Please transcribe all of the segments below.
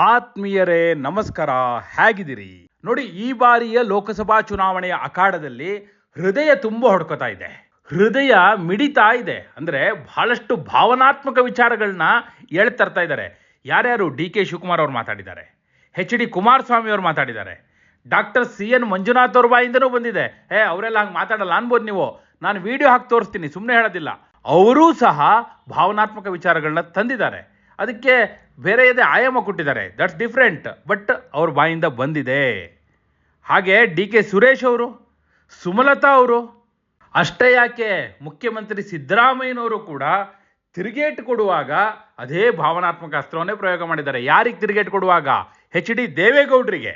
ಆತ್ಮೀಯರೇ, ನಮಸ್ಕಾರ, ಹೇಗಿದ್ದೀರಿ? ನೋಡಿ, ಈ ಬಾರಿಯ ಲೋಕಸಭಾ ಚುನಾವಣೆಯ ಅಖಾಡದಲ್ಲಿ ಹೃದಯ ತುಂಬ ಹೊಡ್ಕೋತಾ ಇದೆ. ಹೃದಯ ಮಿಡಿತಾ ಇದೆ. ಅಂದ್ರೆ ಬಹಳಷ್ಟು ಭಾವನಾತ್ಮಕ ವಿಚಾರಗಳನ್ನ ಎಳ್ತರ್ತಾ ಇದ್ದಾರೆ. ಯಾರ್ಯಾರು ಡಿ ಕೆ ಶಿವಕುಮಾರ್ ಅವರು ಮಾತಾಡಿದ್ದಾರೆ? ಎಚ್ ಡಿ ಕುಮಾರಸ್ವಾಮಿ ಅವರು ಮಾತಾಡಿದ್ದಾರೆ. ಡಾಕ್ಟರ್ ಸಿ ಎನ್ ಮಂಜುನಾಥ್ ಅವ್ರ ಬಾಯಿಂದನೂ ಬಂದಿದೆ. ಏ, ಅವರೆಲ್ಲ ಹಂಗೆ ಮಾತಾಡಲ್ಲ ಅನ್ಬೋದು ನೀವು. ನಾನು ವಿಡಿಯೋ ಹಾಕಿ ತೋರಿಸ್ತೀನಿ ಸುಮ್ಮನೆ ಹೇಳೋದಿಲ್ಲ. ಅವರೂ ಸಹ ಭಾವನಾತ್ಮಕ ವಿಚಾರಗಳನ್ನ ತಂದಿದ್ದಾರೆ. ಅದಕ್ಕೆ ಬೇರೆ ಇದೆ ಆಯಾಮ ಕೊಟ್ಟಿದ್ದಾರೆ. ದಟ್ಸ್ ಡಿಫ್ರೆಂಟ್ ಬಟ್ ಅವ್ರ ಬಾಯಿಂದ ಬಂದಿದೆ. ಹಾಗೆ ಡಿ ಕೆ ಸುರೇಶ್ ಅವರು, ಸುಮಲತಾ ಅವರು, ಅಷ್ಟೇ ಯಾಕೆ ಮುಖ್ಯಮಂತ್ರಿ ಸಿದ್ದರಾಮಯ್ಯನವರು ಕೂಡ ತಿರುಗೇಟು ಕೊಡುವಾಗ ಅದೇ ಭಾವನಾತ್ಮಕ ಅಸ್ತ್ರವನ್ನೇ ಪ್ರಯೋಗ ಮಾಡಿದ್ದಾರೆ. ಯಾರಿಗೆ ತಿರುಗೇಟು ಕೊಡುವಾಗ? ಎಚ್ ಡಿ ದೇವೇಗೌಡರಿಗೆ.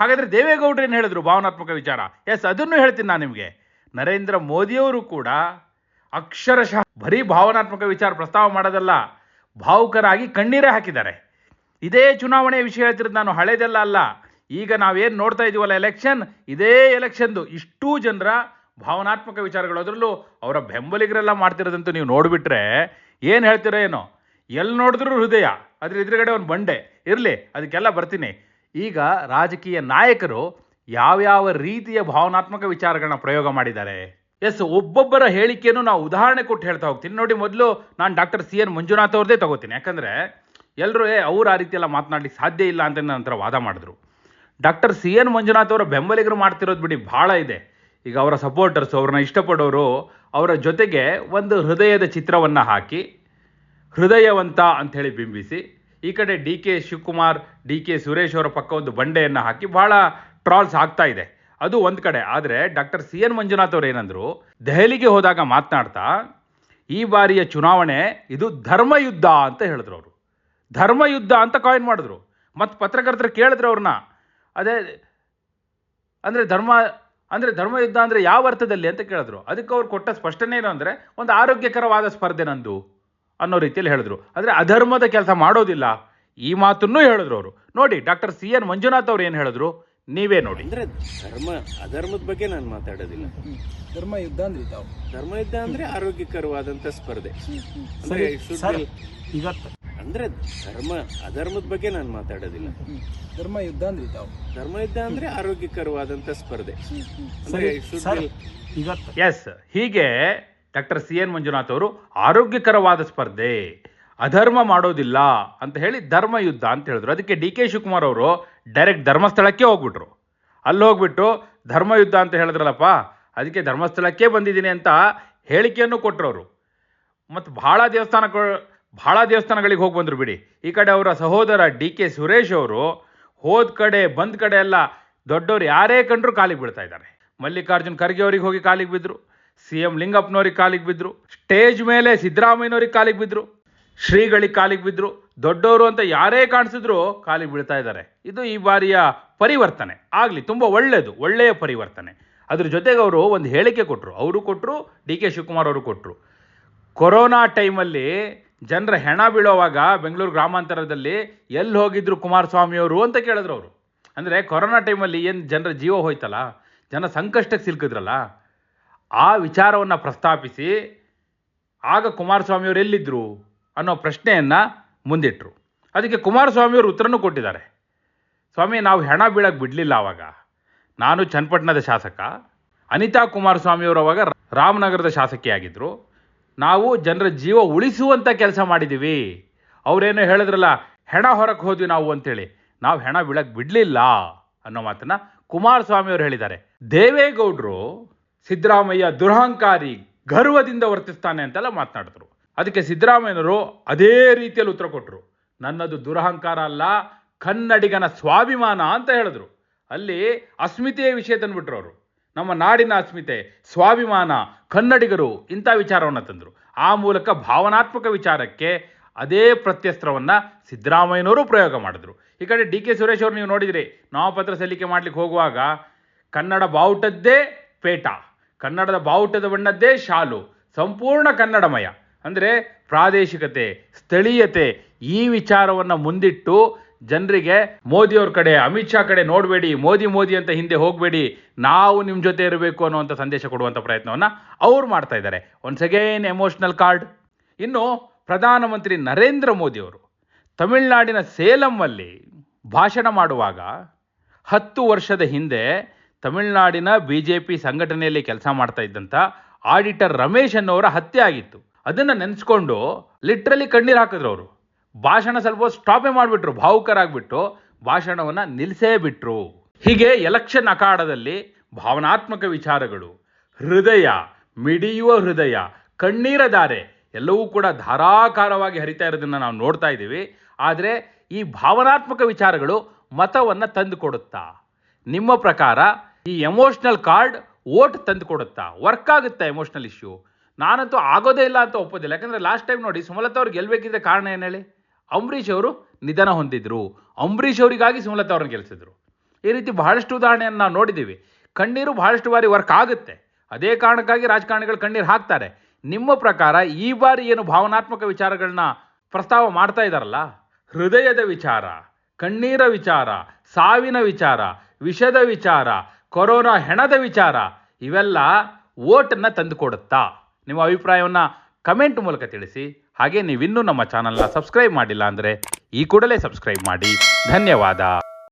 ಹಾಗಾದರೆ ದೇವೇಗೌಡರು ಏನು ಹೇಳಿದ್ರು? ಭಾವನಾತ್ಮಕ ವಿಚಾರ. ಎಸ್ ಅದನ್ನು ಹೇಳ್ತೀನಿ ನಾನು ನಿಮಗೆ. ನರೇಂದ್ರ ಮೋದಿಯವರು ಕೂಡ ಅಕ್ಷರಶಃ ಬರೀ ಭಾವನಾತ್ಮಕ ವಿಚಾರ ಪ್ರಸ್ತಾವ ಮಾಡೋದಲ್ಲ. ಭಾವುಕರಾಗಿ ಕಣ್ಣೀರೇ ಹಾಕಿದ್ದಾರೆ. ಇದೇ ಚುನಾವಣೆ ವಿಷಯ ಹೇಳ್ತಿರೋದು ನಾನು ಹಳೇದೆಲ್ಲ ಅಲ್ಲ. ಈಗ ನಾವೇನು ನೋಡ್ತಾ ಇದೀವಲ್ಲ ಎಲೆಕ್ಷನ್ ಇದೇ ಎಲೆಕ್ಷನ್ದು ಇಷ್ಟೂ ಜನರ ಭಾವನಾತ್ಮಕ ವಿಚಾರಗಳು. ಅದರಲ್ಲೂ ಅವರ ಬೆಂಬಲಿಗರೆಲ್ಲ ಮಾಡ್ತಿರೋದಂತೂ ನೀವು ನೋಡಿಬಿಟ್ರೆ ಏನು ಹೇಳ್ತೀರೋ ಏನೋ. ಎಲ್ಲಿ ನೋಡಿದ್ರು ಹೃದಯ, ಅದ್ರ ಎದುರುಗಡೆ ಒಂದು ಬಂಡೆ. ಇರಲಿ, ಅದಕ್ಕೆಲ್ಲ ಬರ್ತೀನಿ. ಈಗ ರಾಜಕೀಯ ನಾಯಕರು ಯಾವ್ಯಾವ ರೀತಿಯ ಭಾವನಾತ್ಮಕ ವಿಚಾರಗಳನ್ನ ಪ್ರಯೋಗ ಮಾಡಿದ್ದಾರೆ? ಎಸ್, ಒಬ್ಬೊಬ್ಬರ ಹೇಳಿಕೆಯನ್ನು ನಾವು ಉದಾಹರಣೆ ಕೊಟ್ಟು ಹೇಳ್ತಾ ಹೋಗ್ತೀನಿ. ನೋಡಿ, ಮೊದಲು ನಾನು ಡಾಕ್ಟರ್ ಸಿ ಎನ್ ಮಂಜುನಾಥ್ ಅವ್ರದ್ದೇ ತಗೋತೀನಿ. ಯಾಕಂದರೆ ಎಲ್ಲರೂ ಏ, ಅವ್ರು ಆ ರೀತಿಯೆಲ್ಲ ಮಾತನಾಡ್ಲಿಕ್ಕೆ ಸಾಧ್ಯ ಇಲ್ಲ ಅಂತ ನಂತರ ವಾದ ಮಾಡಿದ್ರು. ಡಾಕ್ಟರ್ ಸಿ ಎನ್ ಮಂಜುನಾಥ್ ಅವರ ಬೆಂಬಲಿಗರು ಮಾಡ್ತಿರೋದು ಬಿಡಿ, ಭಾಳ ಇದೆ. ಈಗ ಅವರ ಸಪೋರ್ಟರ್ಸ್ ಅವ್ರನ್ನ ಇಷ್ಟಪಡೋರು, ಅವರ ಜೊತೆಗೆ ಒಂದು ಹೃದಯದ ಚಿತ್ರವನ್ನು ಹಾಕಿ, ಹೃದಯವಂತ ಅಂಥೇಳಿ ಬಿಂಬಿಸಿ, ಈ ಕಡೆ D K Shivakumar, D K Suresh ಅವರ ಪಕ್ಕ ಒಂದು ಬಂಡೆಯನ್ನು ಹಾಕಿ, ಭಾಳ ಟ್ರಾಲ್ಸ್ ಆಗ್ತಾ ಇದೆ. ಅದು ಒಂದು ಕಡೆ. ಆದರೆ ಡಾಕ್ಟರ್ ಸಿ ಎನ್ ಮಂಜುನಾಥ್ ಅವರು ಏನಂದ್ರು, ದೆಹಲಿಗೆ ಹೋದಾಗ ಮಾತನಾಡ್ತಾ, ಈ ಬಾರಿಯ ಚುನಾವಣೆ ಇದು ಧರ್ಮಯುದ್ಧ ಅಂತ ಹೇಳಿದ್ರು ಅವರು. ಧರ್ಮಯುದ್ಧ ಅಂತ ಕಾಯಿನ್ ಮಾಡಿದ್ರು. ಮತ್ತು ಪತ್ರಕರ್ತರು ಕೇಳಿದ್ರು ಅವ್ರನ್ನ. ಅದೇ, ಅಂದರೆ ಧರ್ಮ, ಅಂದರೆ ಧರ್ಮಯುದ್ಧ ಅಂದರೆ ಯಾವ ಅರ್ಥದಲ್ಲಿ ಅಂತ ಕೇಳಿದ್ರು. ಅದಕ್ಕೆ ಅವ್ರು ಕೊಟ್ಟ ಸ್ಪಷ್ಟನೆ ಏನು ಅಂದರೆ, ಒಂದು ಆರೋಗ್ಯಕರವಾದ ಸ್ಪರ್ಧೆ ನಂದು ಅನ್ನೋ ರೀತಿಯಲ್ಲಿ ಹೇಳಿದ್ರು. ಆದರೆ ಅಧರ್ಮದ ಕೆಲಸ ಮಾಡೋದಿಲ್ಲ. ಈ ಮಾತನ್ನು ಹೇಳಿದ್ರು ಅವರು. ನೋಡಿ, ಡಾಕ್ಟರ್ ಸಿ ಎನ್ ಮಂಜುನಾಥ್ ಅವ್ರು ಏನು ಹೇಳಿದ್ರು? ನೀವೇ ನೋಡಿ. ಅಂದ್ರೆ ಧರ್ಮ ಅಧರ್ಮದ ಬಗ್ಗೆ ನಾನು ಮಾತಾಡೋದಿಲ್ಲ. ಧರ್ಮ ಯುದ್ಧ ಅಂದ್ರೆ ತಾವು ಧರ್ಮ ಯುದ್ಧ ಅಂದ್ರೆ ಆರೋಗ್ಯಕರವಾದಂತ ಸ್ಪರ್ಧೆ. ಅಂದ್ರೆ it should be- ಈಗ ಅಂದ್ರೆ ಧರ್ಮ ಅಧರ್ಮದ ಬಗ್ಗೆ ನಾನು ಮಾತಾಡೋದಿಲ್ಲ. ಧರ್ಮ ಯುದ್ಧ ಅಂದ್ರೆ ತಾವು ಧರ್ಮ ಯುದ್ಧ ಅಂದ್ರೆ ಆರೋಗ್ಯಕರವಾದಂತ ಸ್ಪರ್ಧೆ. ಅಂದ್ರೆ it should be- ಈಗ ಎಸ್ ಹೀಗೆ ಡಾಕ್ಟರ್ ಸಿ ಎನ್ ಮಂಜುನಾಥ್ ಅವರು ಆರೋಗ್ಯಕರವಾದ ಸ್ಪರ್ಧೆ. ಅಧರ್ಮ ಮಾಡೋದಿಲ್ಲ ಅಂತ ಹೇಳಿ ಧರ್ಮ ಯುದ್ಧ ಅಂತ ಹೇಳಿದ್ರು. ಅದಕ್ಕೆ ಡಿ ಕೆ ಶಿವಕುಮಾರ್ ಅವರು ಡೈರೆಕ್ಟ್ ಧರ್ಮಸ್ಥಳಕ್ಕೆ ಹೋಗ್ಬಿಟ್ರು. ಅಲ್ಲಿ ಹೋಗ್ಬಿಟ್ಟು ಧರ್ಮ ಯುದ್ಧ ಅಂತ ಹೇಳಿದ್ರಲ್ಲಪ್ಪ, ಅದಕ್ಕೆ ಧರ್ಮಸ್ಥಳಕ್ಕೆ ಬಂದಿದ್ದೀನಿ ಅಂತ ಹೇಳಿಕೆಯನ್ನು ಕೊಟ್ಟರು ಮತ್ತು ಭಾಳ ದೇವಸ್ಥಾನಗಳು, ಭಾಳ ದೇವಸ್ಥಾನಗಳಿಗೆ ಹೋಗಿ ಬಂದರು ಬಿಡಿ. ಈ ಕಡೆ ಅವರ ಸಹೋದರ ಡಿ ಕೆ ಸುರೇಶ್ ಅವರು ಹೋದ ಕಡೆ, ಬಂದ ಕಡೆ ಎಲ್ಲ ದೊಡ್ಡವರು ಯಾರೇ ಕಂಡ್ರು ಕಾಲಿಗೆ ಬೀಳ್ತಾ ಇದ್ದಾರೆ. ಮಲ್ಲಿಕಾರ್ಜುನ್ ಖರ್ಗೆ ಅವ್ರಿಗೆ ಹೋಗಿ ಕಾಲಿಗೆ ಬಿದ್ದರು ಸಿ ಎಂ ಲಿಂಗಪ್ಪನವ್ರಿಗೆ ಕಾಲಿಗೆ ಬಿದ್ದರು ಸ್ಟೇಜ್ ಮೇಲೆ ಸಿದ್ದರಾಮಯ್ಯನವ್ರಿಗೆ ಕಾಲಿಗೆ ಬಿದ್ದರು ಶ್ರೀಗಳಿಗೆ ಕಾಲಿಗೆ ಬಿದ್ದರು ದೊಡ್ಡವರು ಅಂತ ಯಾರೇ ಕಾಣಿಸಿದ್ರು ಕಾಲಿಗೆ ಬೀಳ್ತಾ ಇದ್ದಾರೆ. ಇದು ಈ ಬಾರಿಯ ಪರಿವರ್ತನೆ. ಆಗಲಿ, ತುಂಬ ಒಳ್ಳೆಯದು ಒಳ್ಳೆಯ ಪರಿವರ್ತನೆ. ಅದ್ರ ಜೊತೆಗೆ ಅವರು ಒಂದು ಹೇಳಿಕೆ ಕೊಟ್ಟರು ಅವರು ಕೊಟ್ಟರು ಡಿ ಕೆ ಶಿವಕುಮಾರ್ ಅವರು ಕೊಟ್ಟರು ಕೊರೋನಾ ಟೈಮಲ್ಲಿ ಜನರ ಹೆಣ ಬೀಳೋವಾಗ ಬೆಂಗಳೂರು ಗ್ರಾಮಾಂತರದಲ್ಲಿ ಎಲ್ಲಿ ಹೋಗಿದ್ರು ಕುಮಾರಸ್ವಾಮಿಯವರು ಅಂತ ಕೇಳಿದ್ರು ಅವರು. ಅಂದರೆ ಕೊರೋನಾ ಟೈಮಲ್ಲಿ ಏನು ಜನರ ಜೀವ ಹೋಯ್ತಲ್ಲ, ಜನ ಸಂಕಷ್ಟಕ್ಕೆ ಸಿಲುಕಿದ್ರಲ್ಲ, ಆ ವಿಚಾರವನ್ನು ಪ್ರಸ್ತಾಪಿಸಿ, ಆಗ ಕುಮಾರಸ್ವಾಮಿಯವರು ಎಲ್ಲಿದ್ದರು ಅನ್ನೋ ಪ್ರಶ್ನೆಯನ್ನು ಮುಂದಿಟ್ಟರು ಅದಕ್ಕೆ ಕುಮಾರಸ್ವಾಮಿಯವರು ಉತ್ತರನೂ ಕೊಟ್ಟಿದ್ದಾರೆ. ಸ್ವಾಮಿ, ನಾವು ಹೆಣ ಬೀಳಕ್ಕೆ ಬಿಡಲಿಲ್ಲ ಆವಾಗ ನಾನು ಚನ್ನಪಟ್ಟಣದ ಶಾಸಕ, ಅನಿತಾ ಕುಮಾರಸ್ವಾಮಿಯವರು ಅವಾಗ ರಾಮನಗರದ ಶಾಸಕಿಯಾಗಿದ್ದರು ನಾವು ಜನರ ಜೀವ ಉಳಿಸುವಂಥ ಕೆಲಸ ಮಾಡಿದ್ದೀವಿ ಅವರೇನೋ ಹೇಳಿದ್ರಲ್ಲ, ಹೆಣ ಹೊರಕ್ಕೆ ಹೋದ್ವಿ ನಾವು ಅಂತೇಳಿ. ನಾವು ಹೆಣ ಬೀಳಕ್ಕೆ ಬಿಡಲಿಲ್ಲ ಅನ್ನೋ ಮಾತನ್ನು ಕುಮಾರಸ್ವಾಮಿಯವರು ಹೇಳಿದ್ದಾರೆ. ದೇವೇಗೌಡರು ಸಿದ್ದರಾಮಯ್ಯ ದುರಹಂಕಾರಿ ಗರ್ವದಿಂದ ವರ್ತಿಸ್ತಾನೆ ಅಂತೆಲ್ಲ ಮಾತನಾಡಿದ್ರು. ಅದಕ್ಕೆ ಸಿದ್ದರಾಮಯ್ಯನವರು ಅದೇ ರೀತಿಯಲ್ಲಿ ಉತ್ತರ ಕೊಟ್ಟರು ನನ್ನದು ದುರಹಂಕಾರ ಅಲ್ಲ, ಕನ್ನಡಿಗನ ಸ್ವಾಭಿಮಾನ ಅಂತ ಹೇಳಿದ್ರು. ಅಲ್ಲಿ ಅಸ್ಮಿತೆಯ ವಿಷಯ ತಂದುಬಿಟ್ರು ಅವರು. ನಮ್ಮ ನಾಡಿನ ಅಸ್ಮಿತೆ, ಸ್ವಾಭಿಮಾನ, ಕನ್ನಡಿಗರು ಇಂಥ ವಿಚಾರವನ್ನು ತಂದರು. ಆ ಮೂಲಕ ಭಾವನಾತ್ಮಕ ವಿಚಾರಕ್ಕೆ ಅದೇ ಪ್ರತ್ಯಸ್ತ್ರವನ್ನು ಸಿದ್ದರಾಮಯ್ಯನವರು ಪ್ರಯೋಗ ಮಾಡಿದ್ರು. ಈ ಕಡೆ ಡಿ ಕೆ ಸುರೇಶ್ ಅವರು ನೀವು ನೋಡಿದಿರಿ, ನಾಮಪತ್ರ ಸಲ್ಲಿಕೆ ಮಾಡಲಿಕ್ಕೆ ಹೋಗುವಾಗ ಕನ್ನಡ ಬಾವುಟದ್ದೇ ಪೇಟ, ಕನ್ನಡದ ಬಾವುಟದ ಬಣ್ಣದ್ದೇ ಶಾಲು, ಸಂಪೂರ್ಣ ಕನ್ನಡಮಯ. ಅಂದರೆ ಪ್ರಾದೇಶಿಕತೆ, ಸ್ಥಳೀಯತೆ ಈ ವಿಚಾರವನ್ನು ಮುಂದಿಟ್ಟು ಜನರಿಗೆ ಮೋದಿಯವ್ರ ಕಡೆ, ಅಮಿತ್ ಶಾ ಕಡೆ ನೋಡಬೇಡಿ, ಮೋದಿ ಮೋದಿ ಅಂತ ಹಿಂದೆ ಹೋಗಬೇಡಿ, ನಾವು ನಿಮ್ಮ ಜೊತೆ ಇರಬೇಕು ಅನ್ನುವಂಥ ಸಂದೇಶ ಕೊಡುವಂಥ ಪ್ರಯತ್ನವನ್ನು ಅವ್ರು ಮಾಡ್ತಾ ಇದ್ದಾರೆ. ಒನ್ಸ್ ಅಗೇನ್ ಎಮೋಷ್ನಲ್ ಕಾರ್ಡ್ ಇನ್ನು ಪ್ರಧಾನಮಂತ್ರಿ ನರೇಂದ್ರ ಮೋದಿಯವರು ತಮಿಳುನಾಡಿನ ಸೇಲಂನಲ್ಲಿ ಭಾಷಣ ಮಾಡುವಾಗ ಹತ್ತು ವರ್ಷದ ಹಿಂದೆ ತಮಿಳುನಾಡಿನ ಬಿ ಜೆ ಪಿ ಸಂಘಟನೆಯಲ್ಲಿ ಕೆಲಸ ಮಾಡ್ತಾ ಇದ್ದಂಥ ಆಡಿಟರ್ ರಮೇಶ್ ಅನ್ನೋರ ಹತ್ಯೆ ಆಗಿತ್ತು. ಅದನ್ನು ನೆನೆಸ್ಕೊಂಡು ಲಿಟ್ರಲಿ ಕಣ್ಣೀರು ಹಾಕಿದ್ರು ಅವರು. ಭಾಷಣ ಸ್ವಲ್ಪ ಸ್ಟಾಪೇ ಮಾಡಿಬಿಟ್ರು, ಭಾವುಕರಾಗ್ಬಿಟ್ಟು ಭಾಷಣವನ್ನು ನಿಲ್ಲಿಸೇ ಬಿಟ್ರು. ಹೀಗೆ ಎಲೆಕ್ಷನ್ ಅಖಾಡದಲ್ಲಿ ಭಾವನಾತ್ಮಕ ವಿಚಾರಗಳು, ಹೃದಯ, ಮಿಡಿಯುವ ಹೃದಯ, ಕಣ್ಣೀರ ಧಾರೆ ಎಲ್ಲವೂ ಕೂಡ ಧಾರಾಕಾರವಾಗಿ ಹರಿತಾ ಇರೋದನ್ನು ನಾವು ನೋಡ್ತಾ ಇದ್ದೀವಿ. ಆದರೆ ಈ ಭಾವನಾತ್ಮಕ ವಿಚಾರಗಳು ಮತವನ್ನು ತಂದು ಕೊಡುತ್ತಾ ನಿಮ್ಮ ಪ್ರಕಾರ ಈ ಎಮೋಷ್ನಲ್ ಕಾರ್ಡ್ ವೋಟ್ ತಂದು ಕೊಡುತ್ತಾ ವರ್ಕ್ ಆಗುತ್ತಾ ಎಮೋಷ್ನಲ್ ಇಶ್ಯೂ ನಾನಂತೂ ಆಗೋದೇ ಇಲ್ಲ ಅಂತ ಒಪ್ಪೋದಿಲ್ಲ. ಯಾಕಂದರೆ ಲಾಸ್ಟ್ ಟೈಮ್ ನೋಡಿ ಸುಮಲತಾ ಅವ್ರು ಗೆಲ್ಲಬೇಕಿದ್ದ ಕಾರಣ ಏನು ಹೇಳಿ? ಅಂಬರೀಷ್ ಅವರು ನಿಧನ ಹೊಂದಿದ್ರು. ಅಂಬರೀಷ್ ಅವರಿಗಾಗಿ ಸುಮಲತಾ ಅವ್ರನ್ನ ಗೆಲ್ಲಿಸಿದ್ರು ಈ ರೀತಿ ಬಹಳಷ್ಟು ಉದಾಹರಣೆಯನ್ನು ನಾವು ನೋಡಿದ್ದೀವಿ. ಕಣ್ಣೀರು ಬಹಳಷ್ಟು ಬಾರಿ ವರ್ಕ್ ಆಗುತ್ತೆ. ಅದೇ ಕಾರಣಕ್ಕಾಗಿ ರಾಜಕಾರಣಿಗಳು ಕಣ್ಣೀರು ಹಾಕ್ತಾರೆ. ನಿಮ್ಮ ಪ್ರಕಾರ ಈ ಬಾರಿ ಏನು ಭಾವನಾತ್ಮಕ ವಿಚಾರಗಳನ್ನ ಪ್ರಸ್ತಾವ ಮಾಡ್ತಾ ಇದ್ದಾರಲ್ಲ ಹೃದಯದ ವಿಚಾರ, ಕಣ್ಣೀರ ವಿಚಾರ, ಸಾವಿನ ವಿಚಾರ, ವಿಷದ ವಿಚಾರ, ಕೊರೋನಾ ಹೆಣದ ವಿಚಾರ, ಇವೆಲ್ಲ ಓಟನ್ನು ತಂದುಕೊಡುತ್ತಾ ನಿಮ್ಮ ಅಭಿಪ್ರಾಯವನ್ನು ಕಮೆಂಟ್ ಮೂಲಕ ತಿಳಿಸಿ. ಹಾಗೆ ನೀವಿನ್ನೂ ನಮ್ಮ ಚಾನಲ್ನ ಸಬ್ಸ್ಕ್ರೈಬ್ ಮಾಡಿಲ್ಲ ಅಂದರೆ ಈ ಕೂಡಲೇ ಸಬ್ಸ್ಕ್ರೈಬ್ ಮಾಡಿ. ಧನ್ಯವಾದ.